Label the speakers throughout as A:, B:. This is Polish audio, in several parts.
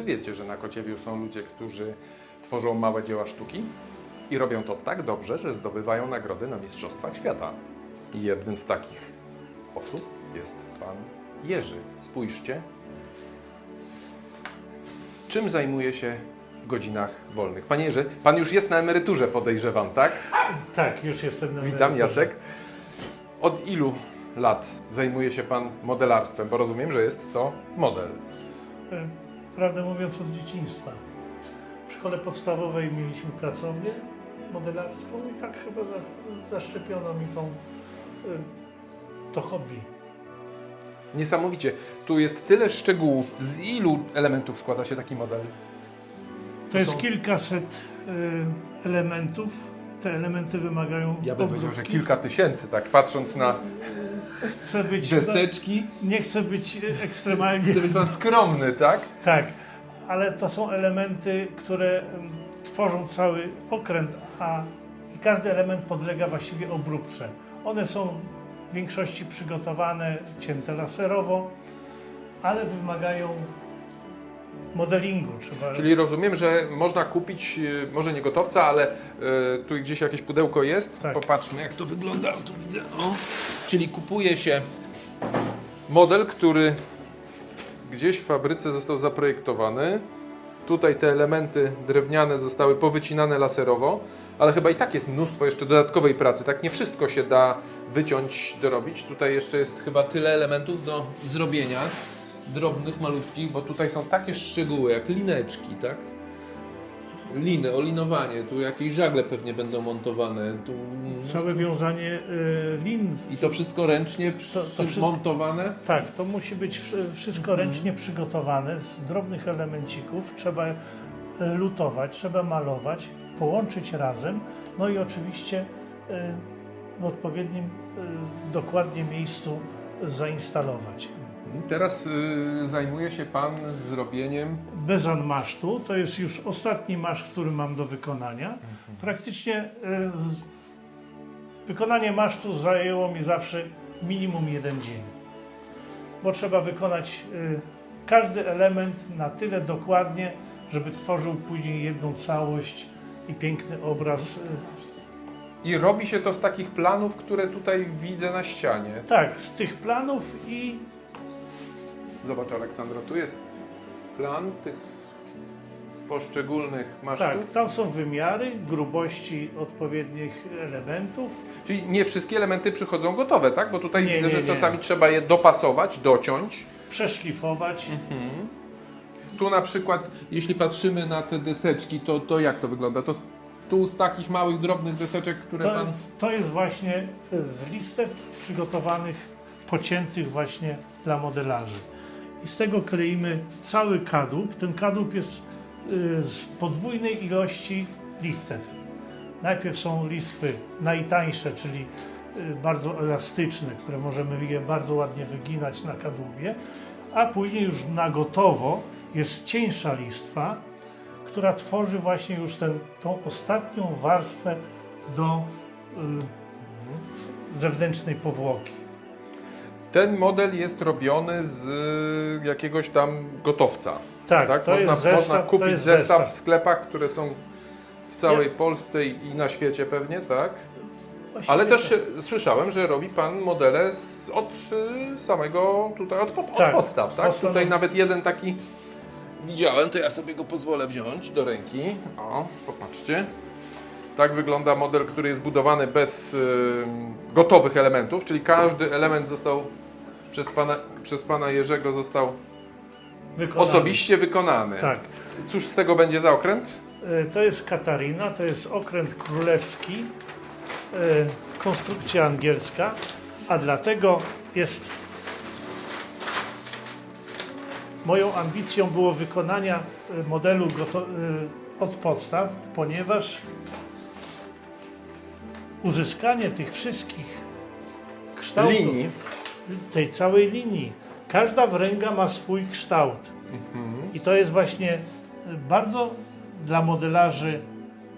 A: Czy wiecie, że na Kociewiu są ludzie, którzy tworzą małe dzieła sztuki i robią to tak dobrze, że zdobywają nagrody na Mistrzostwach Świata? I jednym z takich osób jest pan Jerzy. Spójrzcie. Czym zajmuje się w godzinach wolnych? Panie Jerzy, pan już jest na emeryturze, podejrzewam, tak?
B: Tak, już jestem na
A: Witam,
B: emeryturze.
A: Jacek. Od ilu lat zajmuje się pan modelarstwem? Bo rozumiem, że jest to model.
B: Prawdę mówiąc od dzieciństwa. W szkole podstawowej mieliśmy pracownię modelarską i tak chyba za, zaszczepiono mi tą, e, to hobby.
A: Niesamowicie. Tu jest tyle szczegółów. Z ilu elementów składa się taki model?
B: To jest
A: są-
B: kilkaset e, elementów. Te elementy wymagają
A: Ja bym powiedział, że
B: obróbki.
A: kilka tysięcy, tak patrząc na
B: Chcę być,
A: deseczki.
B: nie chcę być ekstremalnie
A: Chce być pan skromny, tak?
B: Tak, ale to są elementy, które em, tworzą cały okręt, a i każdy element podlega właściwie obróbce. One są w większości przygotowane, cięte laserowo, ale wymagają modelingu. Trzeba...
A: Czyli rozumiem, że można kupić, e, może nie gotowca, ale e, tu gdzieś jakieś pudełko jest.
B: Tak.
A: Popatrzmy, jak to wygląda. Tu widzę. O. Czyli kupuje się model, który gdzieś w fabryce został zaprojektowany. Tutaj te elementy drewniane zostały powycinane laserowo, ale chyba i tak jest mnóstwo jeszcze dodatkowej pracy. Tak nie wszystko się da wyciąć, dorobić. Tutaj jeszcze jest chyba tyle elementów do zrobienia, drobnych, malutkich, bo tutaj są takie szczegóły jak lineczki, tak? Liny, olinowanie, tu jakieś żagle pewnie będą montowane, tu
B: Całe wiązanie y, lin.
A: i to wszystko ręcznie przymontowane.
B: Tak, to musi być wsz- wszystko ręcznie przygotowane z drobnych elemencików. Trzeba e, lutować, trzeba malować, połączyć razem, no i oczywiście e, w odpowiednim, e, dokładnie miejscu zainstalować.
A: Teraz y, zajmuje się Pan zrobieniem
B: Bezan masztu to jest już ostatni maszt, który mam do wykonania. Praktycznie e, z, wykonanie masztu zajęło mi zawsze minimum jeden dzień, bo trzeba wykonać e, każdy element na tyle dokładnie, żeby tworzył później jedną całość i piękny obraz. e,
A: i robi się to z takich planów, które tutaj widzę na ścianie.
B: Tak, z tych planów i
A: Zobacz Aleksandro, tu jest plan tych poszczególnych
B: tak,
A: masztów.
B: tam są wymiary, grubości odpowiednich elementów.
A: Czyli nie wszystkie elementy przychodzą gotowe, tak? Bo tutaj
B: Nie,
A: widzę,
B: nie,
A: że
B: nie.
A: czasami trzeba je dopasować, dociąć.
B: przeszlifować.
A: Tu na przykład, jeśli patrzymy na te deseczki, to, to jak to wygląda? To tu z takich małych, drobnych deseczek, które
B: To,
A: Pan...
B: to jest właśnie z listew przygotowanych, pociętych właśnie dla modelarzy. I z tego kleimy cały kadłub. Ten kadłub jest y, z podwójnej ilości listew. Najpierw są listwy najtańsze, czyli y, bardzo elastyczne, które możemy je bardzo ładnie wyginać na kadłubie, a później już na gotowo jest cieńsza listwa, która tworzy właśnie już ten, tą ostatnią warstwę do y, zewnętrznej powłoki.
A: Ten model jest robiony z y, jakiegoś tam gotowca.
B: Tak,
A: tak?
B: to
A: można,
B: jest zestaw.
A: można kupić
B: to jest
A: zestaw, w sklepach, które są w całej
B: Ja-
A: Polsce i, i na świecie pewnie, tak?
B: Właściwie
A: Ale też
B: tak.
A: słyszałem, że robi Pan modele z, od y, samego tutaj, od, pod,
B: Tak,
A: od podstaw, tak? Tutaj nawet jeden taki widziałem, to ja sobie go pozwolę wziąć do ręki. O, popatrzcie. Tak wygląda model, który jest budowany bez gotowych elementów, czyli każdy element został przez pana, przez pana Jerzego został
B: Wykonany.
A: osobiście wykonany.
B: Tak.
A: Cóż z tego będzie za okręt?
B: Y, To jest Katarina, to jest okręt królewski, y, konstrukcja angielska, a dlatego jest moją ambicją było wykonania y, modelu od podstaw, ponieważ uzyskanie tych wszystkich kształtów,
A: Linii.
B: tej całej linii, każda wręga ma swój kształt. I to jest właśnie bardzo dla modelarzy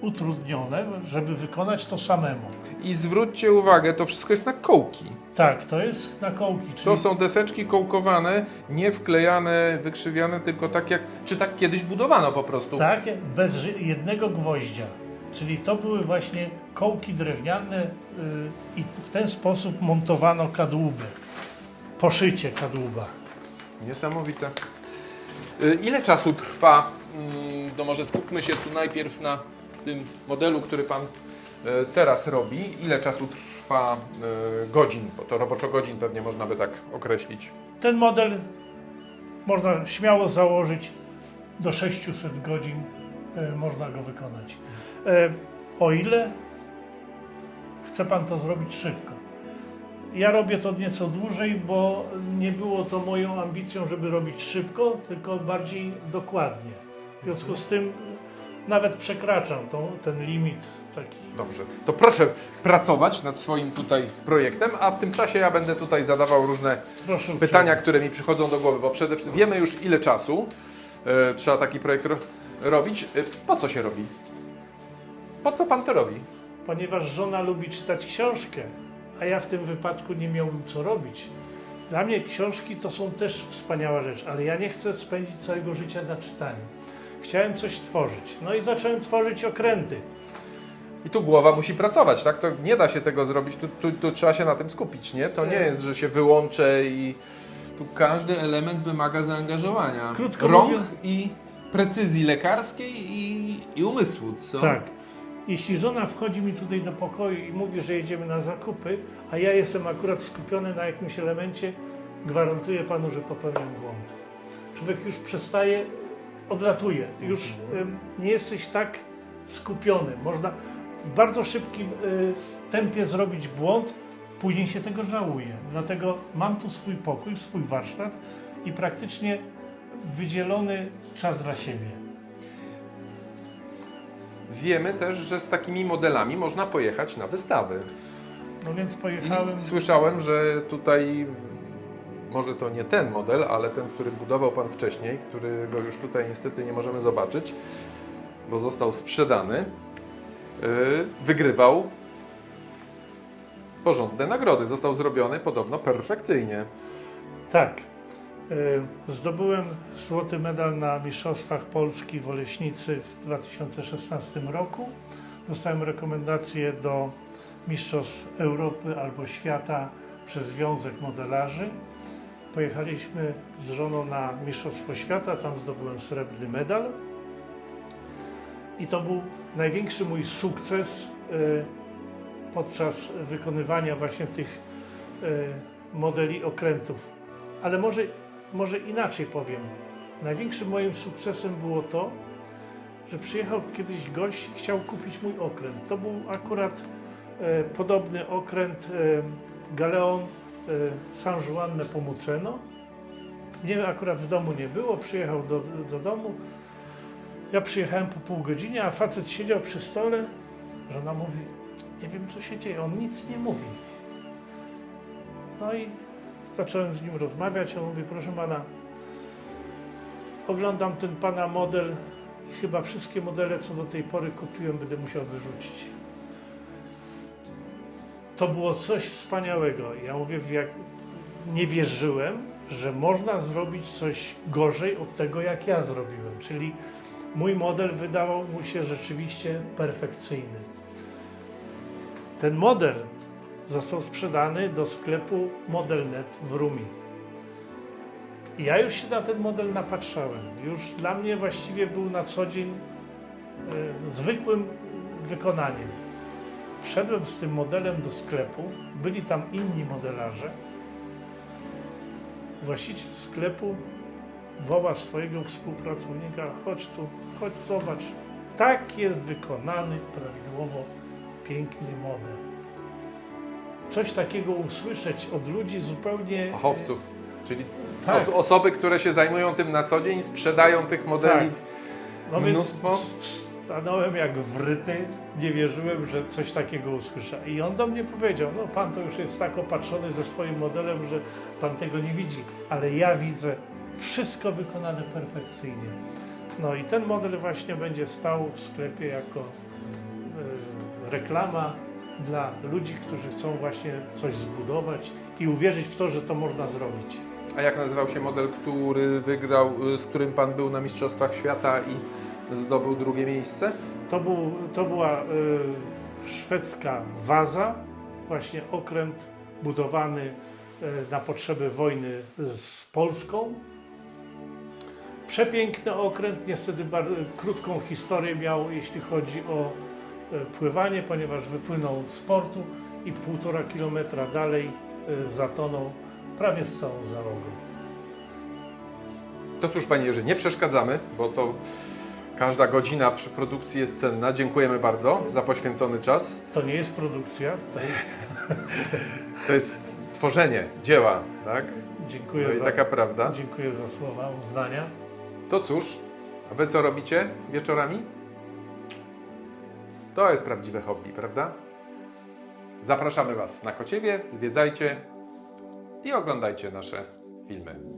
B: utrudnione, żeby wykonać to samemu.
A: I zwróćcie uwagę, to wszystko jest na kołki.
B: Tak, to jest na kołki, czyli
A: To są deseczki kołkowane, nie wklejane, wykrzywiane, tylko tak jak, czy tak kiedyś budowano po prostu.
B: tak, bez jednego gwoździa. Czyli to były właśnie kołki drewniane y, i w ten sposób montowano kadłuby. Poszycie kadłuba.
A: Niesamowite. Y, Ile czasu trwa? mm, To może skupmy się tu najpierw na tym modelu, który Pan e, teraz robi. Ile czasu trwa godzin? Bo to roboczo godzin pewnie można by tak określić.
B: Ten model można śmiało założyć do 600 godzin można go wykonać. E, o ile chce Pan to zrobić szybko. Ja robię to nieco dłużej, bo nie było to moją ambicją, żeby robić szybko, tylko bardziej dokładnie. W związku z tym nawet przekraczam tą, ten limit taki.
A: Dobrze. To proszę pracować nad swoim tutaj projektem, a w tym czasie ja będę tutaj zadawał różne
B: Proszę
A: pytania, które mi przychodzą do głowy, bo przede wszystkim wiemy już ile czasu e, trzeba taki projekt ro robić. E, po co się robi? Po co Pan to robi?
B: ponieważ żona lubi czytać książkę, a ja w tym wypadku nie miałbym co robić. Dla mnie książki to są też wspaniała rzecz, ale ja nie chcę spędzić całego życia na czytaniu. Chciałem coś tworzyć. No i zacząłem tworzyć okręty.
A: I tu głowa musi pracować, tak? To nie da się tego zrobić, tu, tu, tu trzeba się na tym skupić, nie? To nie jest, że się wyłączę i tu każdy element wymaga zaangażowania.
B: Krótko
A: Rąk
B: mówiąc-
A: i precyzji lekarskiej i, i umysłu, co?
B: Tak. Jeśli żona wchodzi mi tutaj do pokoju i mówi, że jedziemy na zakupy, a ja jestem akurat skupiony na jakimś elemencie, gwarantuję panu, że popełniam błąd. Człowiek już przestaje, odlatuje. Już ym, nie jesteś tak skupiony. Można w bardzo szybkim y, tempie zrobić błąd, później się tego żałuje. Dlatego mam tu swój pokój, swój warsztat i praktycznie wydzielony czas dla siebie.
A: Wiemy też, że z takimi modelami można pojechać na wystawy.
B: No więc
A: I
B: pojechałem.
A: słyszałem, że tutaj może to nie ten model, ale ten, który budował Pan wcześniej, którego już tutaj niestety nie możemy zobaczyć, bo został sprzedany, yy, wygrywał porządne nagrody. Został zrobiony podobno perfekcyjnie.
B: Tak. Y, Zdobyłem złoty medal na Mistrzostwach Polski w Oleśnicy w 2016 roku. Dostałem rekomendację do Mistrzostw Europy albo świata przez Związek Modelarzy. Pojechaliśmy z żoną na Mistrzostwo Świata, tam zdobyłem srebrny medal. I to był największy mój sukces y, podczas wykonywania właśnie tych y, modeli okrętów. Ale może, może inaczej powiem. Największym moim sukcesem było to, że przyjechał kiedyś gość i chciał kupić mój okręt. To był akurat e, podobny okręt e, Galeon e, San Juan Nepomuceno. Mnie akurat w domu nie było, przyjechał do, do domu. Ja przyjechałem po pół godziny, a facet siedział przy stole. Żona mówi, nie wiem co się dzieje, on nic nie mówi. No i zacząłem z nim rozmawiać. On mówi, proszę pana, oglądam ten pana model i chyba wszystkie modele, co do tej pory kupiłem, będę musiał wyrzucić. To było coś wspaniałego. Ja mówię, jak nie wierzyłem, że można zrobić coś gorzej od tego, jak ja zrobiłem. Czyli mój model wydawał mu się rzeczywiście perfekcyjny. Ten model został sprzedany do sklepu Modelnet w Rumi. Ja już się na ten model napatrzałem. Już dla mnie właściwie był na co dzień e, zwykłym wykonaniem. Wszedłem z tym modelem do sklepu, byli tam inni modelarze. Właściciel sklepu woła swojego współpracownika, chodź tu, chodź zobacz. Tak jest wykonany prawidłowo piękny model coś takiego usłyszeć od ludzi zupełnie.
A: Fachowców, czyli
B: Tak.
A: os osoby, które się zajmują tym na co dzień, sprzedają tych modeli.
B: Tak. No więc
A: mnóstwo.
B: stanąłem jak wryty, nie wierzyłem, że coś takiego usłyszę. I on do mnie powiedział: No, pan to już jest tak opatrzony ze swoim modelem, że pan tego nie widzi, ale ja widzę wszystko wykonane perfekcyjnie. No i ten model właśnie będzie stał w sklepie jako reklama dla ludzi, którzy chcą właśnie coś zbudować i uwierzyć w to, że to można zrobić.
A: A jak nazywał się model, który wygrał, y, z którym Pan był na Mistrzostwach Świata i zdobył drugie miejsce?
B: To, był, to była y, szwedzka waza, właśnie okręt budowany y, na potrzeby wojny z Polską. Przepiękny okręt, niestety bardzo krótką historię miał, jeśli chodzi o pływanie, ponieważ wypłynął z portu i półtora kilometra dalej y, zatonął prawie z całą załogą.
A: To cóż, Panie Jerzy, nie przeszkadzamy, bo to każda godzina przy produkcji jest cenna. Dziękujemy bardzo za poświęcony czas.
B: To nie jest produkcja, to
A: To jest tworzenie dzieła, tak?
B: dziękuję,
A: No i
B: za,
A: taka prawda.
B: dziękuję za słowa uznania.
A: To cóż, a Wy co robicie wieczorami? To jest prawdziwe hobby, prawda? Zapraszamy Was na Kociewie, zwiedzajcie i oglądajcie nasze filmy.